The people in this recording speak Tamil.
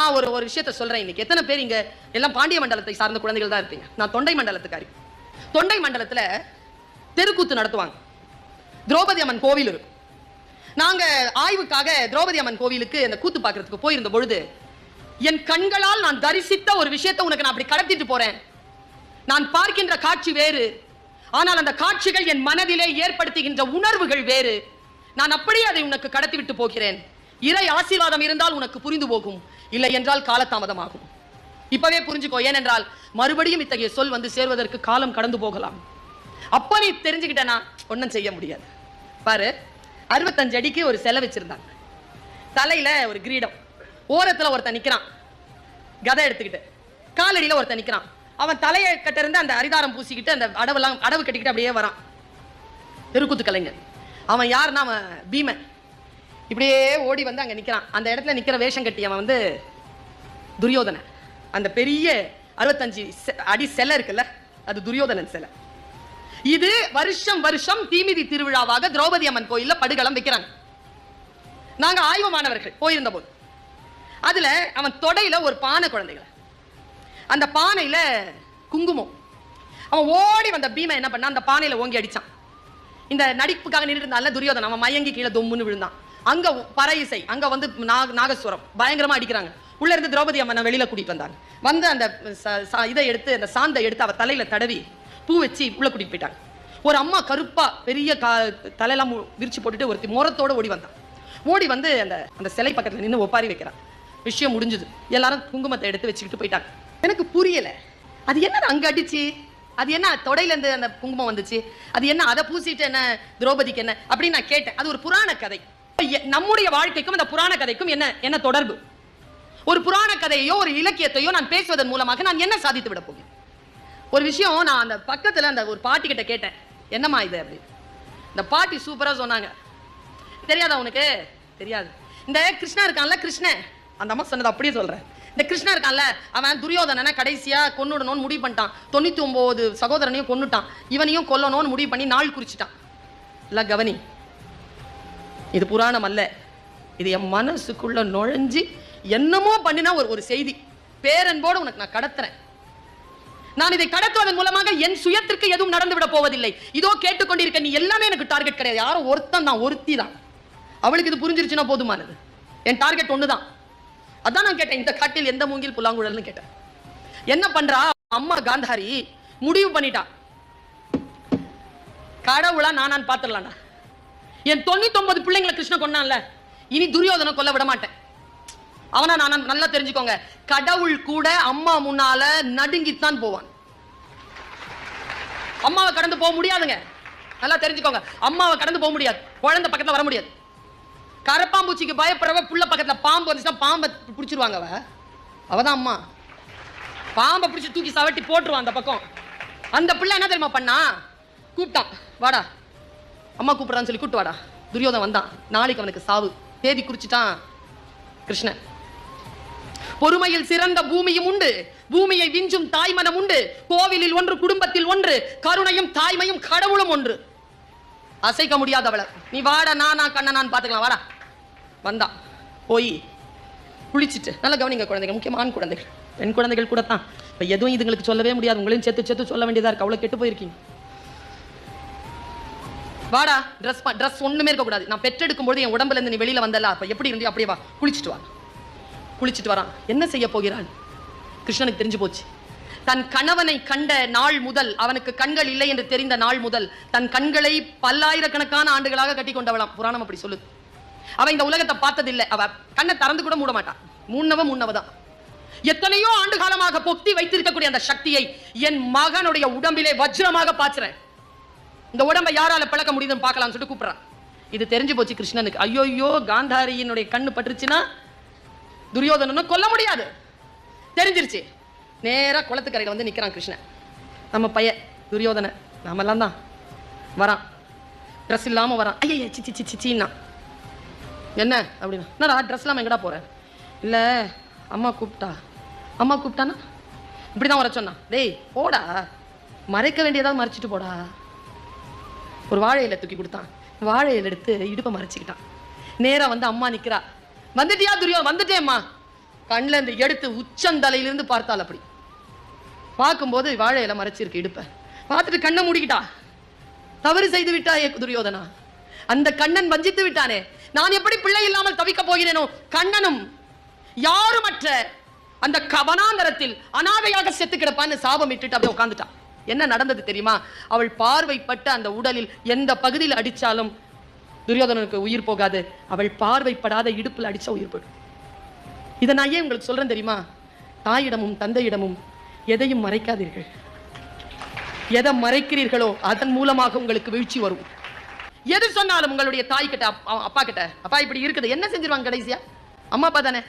நான் ஒரு ஒரு விஷயத்த சொல்றேன் இன்னைக்கு. எத்தனை பேர் இங்க எல்லாம் பாண்டிய மண்டலத்தை சார்ந்த குழந்தைகள் தான் இருப்பீங்க? நான் தொண்டை மண்டலத்துக்காரி. தொண்டை மண்டலத்துல தெருக்கூத்து நடத்துவாங்க. திரௌபதி அம்மன் கோவில் இருக்கும். நாங்க ஆய்வுக்காக திரௌபதி அம்மன் கோவிலுக்கு அந்த கூத்து பார்க்கறதுக்கு போயிருந்த பொழுது என் கண்களால் நான் தரிசித்த ஒரு விஷயத்தை உனக்கு நான் அப்படி கடத்திட்டு போறேன். நான் பார்க்கின்ற காட்சி வேறு. ஆனால் அந்த காட்சிகள் என் மனதிலே ஏற்படுத்துகின்ற உணர்வுகள் வேறு. நான் அப்படியே அதை உனக்கு கடத்தி விட்டு போகிறேன். இறை ஆசீர்வாதம் இருந்தால் உனக்கு புரிந்து போகும். இல்லை என்றால் காலதாமதமாகும். இப்பவே புரிஞ்சுக்கோ ஏனென்றால் மறுபடியும் இத்தகைய சொல் வந்து சேர்வதற்கு காலம் கடந்து போகலாம். அப்ப நீ தெரிஞ்சுக்கிட்டனா ஒன்றும் செய்ய முடியாது. பாரு அறுபத்தஞ்சு அடிக்கு ஒரு செலை வச்சிருந்தாங்க. தலையில ஒரு கிரீடம். ஓரத்தில் ஒருத்தன் நிற்கிறான் கதை எடுத்துக்கிட்டு. காலடியில் ஒருத்தன் நிற்கிறான் அவன் தலையை கட்டிருந்து அந்த அரிதாரம் பூசிக்கிட்டு அந்த அடவெல்லாம் அடவு கட்டிக்கிட்டு அப்படியே வரான். தெருக்கூத்து கலைஞர் அவன் யாருன்னா அவன் பீமன். இப்படியே ஓடி வந்து அங்கே நிற்கிறான் அந்த இடத்துல நிற்கிற வேஷம் கட்டி அவன் வந்து துரியோதனன். அந்த பெரிய அறுபத்தஞ்சு செ- அடி சிலை இருக்குல்ல அது துரியோதனன் சிலை. இது வருஷம் வருஷம் தீமிதி திருவிழாவாக திரௌபதி அம்மன் கோயில்ல படுகளம் வைக்கிறாங்க. நாங்க ஆய்வு மாணவர்கள் போயிருந்த போது அதுல அவன் தொடையில ஒரு பானை குழந்தைகளை. அந்த பானையில குங்குமம். அவன் ஓடி வந்த பீமை என்ன பண்ணா அந்த பானையில ஓங்கி அடிச்சான். இந்த நடிப்புக்காக நின்று இருந்தால துரியோதன் அவன் மயங்கி கீழே தொம்முன்னு விழுந்தான். அங்க பறை இசை அங்க வந்து நாக நாகஸ்வரம் பயங்கரமா அடிக்கிறாங்க. உள்ள இருந்து திரௌபதி அம்மனை வெளியில கூட்டிட்டு வந்தாங்க. வந்து அந்த ச- இதை எடுத்து அந்த சாந்தை எடுத்து அவ தலையில தடவி பூ வச்சு உள்ள கூட்டிட்டு போயிட்டாங்க. ஒரு அம்மா கருப்பா பெரிய கா தலையெல்லாம் மு- விரிச்சு போட்டுட்டு ஒருத்தி முரத்தோட ஓடி வந்தான் ஓடி வந்து அந்த அந்த சிலை பக்கத்துல நின்று ஒப்பாரி வைக்கிறான். விஷயம் முடிஞ்சது. எல்லாரும் குங்குமத்தை எடுத்து வச்சுக்கிட்டு போயிட்டாங்க. எனக்கு புரியல. அது என்ன அங்க அடிச்சு? அது என்ன தொடையில இருந்து அந்த குங்குமம் வந்துச்சு? அது என்ன அதை பூசிட்டு என்ன திரௌபதிக்கு என்ன? அப்படின்னு நான் கேட்டேன். அது ஒரு புராண கதை. நம்முடைய வாழ்க்கைக்கும் இந்த புராண கதைக்கும் என்ன என்ன தொடர்பு? ஒரு புராண கதையோ ஒரு இலக்கியத்தையோ நான் பேசுவதன் மூலமாக நான் என்ன சாதித்து விட போகிறேன்? ஒரு விஷயம் நான் அந்த பக்கத்தில் அந்த ஒரு பாட்டி கிட்ட கேட்டேன். என்னம்மா இது அப்படி? இந்த பாட்டி சூப்பராக சொன்னாங்க. தெரியாதா உனக்கு? தெரியாது. இந்த கிருஷ்ணா இருக்கான்ல கிருஷ்ணன். அந்த அம்மா சொன்னது அப்படியே சொல்கிறேன் இந்த கிருஷ்ணா இருக்கான்ல அவன் துரியோதனனை கடைசியாக கொன்னுடணும்னு முடிவு பண்ணிட்டான். தொண்ணூற்றி ஒம்பது சகோதரனையும் கொன்னுட்டான். இவனையும் கொல்லணும்னு முடிவு பண்ணி நாள் குறிச்சிட்டான். இல்லை கவனி இது புராணம் அல்ல. இது என் மனசுக்குள்ள நுழைஞ்சு என்னமோ பண்ணினா ஒரு ஒரு செய்தி. பேரன்போடு உனக்கு நான் கடத்துறேன். நான் இதை கடத்துவதன் மூலமாக என் சுயத்திற்கு எதுவும் நடந்து விட போவதில்லை. இதோ கேட்டுக்கொண்டிருக்க நீ எல்லாமே எனக்கு டார்கெட் கிடையாது. யாரும் ஒருத்தன் தான் ஒருத்தி தான். அவளுக்கு இது புரிஞ்சிருச்சுன்னா போதுமானது. என் டார்கெட் ஒண்ணுதான். அதான் நான் கேட்டேன் இந்த காட்டில் எந்த மூங்கில் புல்லாங்குழல்னு கேட்டேன். என்ன பண்றா? அம்மா காந்தாரி முடிவு பண்ணிட்டா. கடவுளா நானான்னு பாத்துடலாம்டா என் தொண்ணூத்தொன்பது பிள்ளைங்களை கிருஷ்ண கொண்டான்ல இனி துரியோதனை கொல்ல விட மாட்டேன். அவனா நான் நல்லா தெரிஞ்சுக்கோங்க. கடவுள் கூட அம்மா முன்னால நடுங்கித்தான் போவான். அம்மாவை கடந்து போக முடியாதுங்க. நல்லா தெரிஞ்சுக்கோங்க. அம்மாவை கடந்து போக முடியாது. குழந்தை பக்கத்துல வர முடியாது. கரப்பாம்பூச்சிக்கு பயப்படுறவ புள்ள பக்கத்துல பாம்பு வந்துச்சுன்னா பாம்பை பிடிச்சிருவாங்க அவ. அவதான் அம்மா. பாம்பை பிடிச்சி தூக்கி சவட்டி போட்டுருவான் அந்த பக்கம். அந்த பிள்ளை என்ன தெரியுமா பண்ணா? கூப்பிட்டான். வாடா. அம்மா கூப்பிடுறான்னு சொல்லி கூப்பிட்டு வாடா. துரியோதன் வந்தான். நாளைக்கு அவனுக்கு சாவு. தேதி குறிச்சிட்டான் கிருஷ்ணன். பொறுமையில் சிறந்த பூமியும் உண்டு. பூமியை விஞ்சும் தாய்மனம் உண்டு. கோவிலில் ஒன்று குடும்பத்தில் ஒன்று. கருணையும் தாய்மையும் கடவுளும் ஒன்று. அசைக்க முடியாதவள. நீ வாடா நானா கண்ணனான்னு பார்த்துக்கலாம். வாடா. வந்தா. போய். குளிச்சிட்டு. நல்லா கவனிங்க குழந்தைகள். முக்கியமான குழந்தைகள். பெண் குழந்தைகள் கூட தான் இப்போ எதுவும் இதுங்களுக்கு சொல்லவே முடியாது. உங்களையும் சேர்த்து சேர்த்து சொல்ல வேண்டியதாக இருக்கு. அவ்வளோ கெட்டு போயிருக்கீங்க. வாடா ட்ரெஸ் ட்ரெஸ் ஒண்ணுமே இருக்கக்கூடாது. நான் பெற்றெடுக்கும் பொழுது என் உடம்புல இருந்து நீ வெளியில வந்தல அப்ப எப்படி இருந்தியோ அப்படியே வா. குளிச்சுட்டு வா. குளிச்சிட்டு வரான். என்ன செய்ய போகிறான்? கிருஷ்ணனுக்கு தெரிஞ்சு போச்சு. தன் கணவனை கண்ட நாள் முதல் அவனுக்கு கண்கள் இல்லை என்று தெரிந்த நாள் முதல் தன் கண்களை பல்லாயிரக்கணக்கான ஆண்டுகளாக கட்டி கொண்டவளாம். புராணம் அப்படி சொல்லுது. அவன் இந்த உலகத்தை பார்த்ததில்லை. அவ கண்ணை திறந்து கூட மூட மாட்டான். முன்னவ தான் எத்தனையோ ஆண்டு காலமாக பொத்தி வைத்திருக்கக்கூடிய அந்த சக்தியை என் மகனுடைய உடம்பிலே வஜ்ரமாக பாய்ச்சுறேன். இந்த உடம்பை யாரால பிளக்க முடியுதுன்னு பார்க்கலாம்னு சொல்லிட்டு கூப்பிட்றான். இது தெரிஞ்சு போச்சு கிருஷ்ணனுக்கு. ஐயோயோ காந்தாரியினுடைய கண்ணு பட்டுருச்சுன்னா துரியோதனனை கொல்ல முடியாது. தெரிஞ்சிருச்சு. நேராக குளத்துக்கரையில் வந்து நிற்கிறான் கிருஷ்ணன். நம்ம பையன் துரியோதனை நாமெல்லாம் தான். வரான். ட்ரெஸ் இல்லாமல் வரான். ஐயா சி சி சி சிச்சின்னா என்ன அப்படின்னா என்னடா ட்ரெஸ் இல்லாமல் எங்கடா போகிறேன் இல்லை அம்மா கூப்பிட்டா. அம்மா கூப்பிட்டானா? இப்படி தான் வர சொன்னான். டேய் போடா. மறைக்க வேண்டியதாக மறைச்சிட்டு போடா. ஒரு வாழை இலை தூக்கி கொடுத்தான். வாழை இலை எடுத்து இடுப்பை மறைச்சிக்கிட்டான். நேரா வந்து அம்மா நிக்கிறா. வந்துட்டியா துரியோ வந்துட்டேம்மா. கண்ணில் இருந்து எடுத்து உச்சந்தலையிலிருந்து பார்த்தால் அப்படி. பார்க்கும்போது வாழை இலை மறைச்சிருக்கு இடுப்பை. பார்த்துட்டு கண்ணை மூடிக்கிட்டா. தவறு செய்து விட்டாயே துரியோதனா. அந்த கண்ணன் வஞ்சித்து விட்டானே. நான் எப்படி பிள்ளை இல்லாமல் தவிக்க போகிறேனோ? கண்ணனும் யாருமற்ற அந்த கவனாந்தரத்தில் அனாதையாக செத்து கிடப்பான்னு சாபம் இட்டுட்டு அப்படியே உட்காந்துட்டான் என்ன நடந்தது தெரியுமா? அவள் பார்வைப்பட்ட அந்த உடலில் எந்த பகுதியில் அடிச்சாலும் துரியோதனனுக்கு உயிர் போகாது. அவள் பார்வைப்படாத இடுப்பில் அடிச்சா உயிர் போயிடும். இதை நான் ஏன் உங்களுக்கு சொல்றேன் தெரியுமா? தாயிடமும் தந்தையிடமும் எதையும் மறைக்காதீர்கள். எதை மறைக்கிறீர்களோ அதன் மூலமாக உங்களுக்கு வீழ்ச்சி வரும். எது சொன்னாலும் உங்களுடைய தாய் கிட்ட அப்பா அப்பா கிட்ட அப்பா இப்படி இருக்குது. என்ன செஞ்சிருவாங்க கடைசியா? அம்மா அப்பா தானே?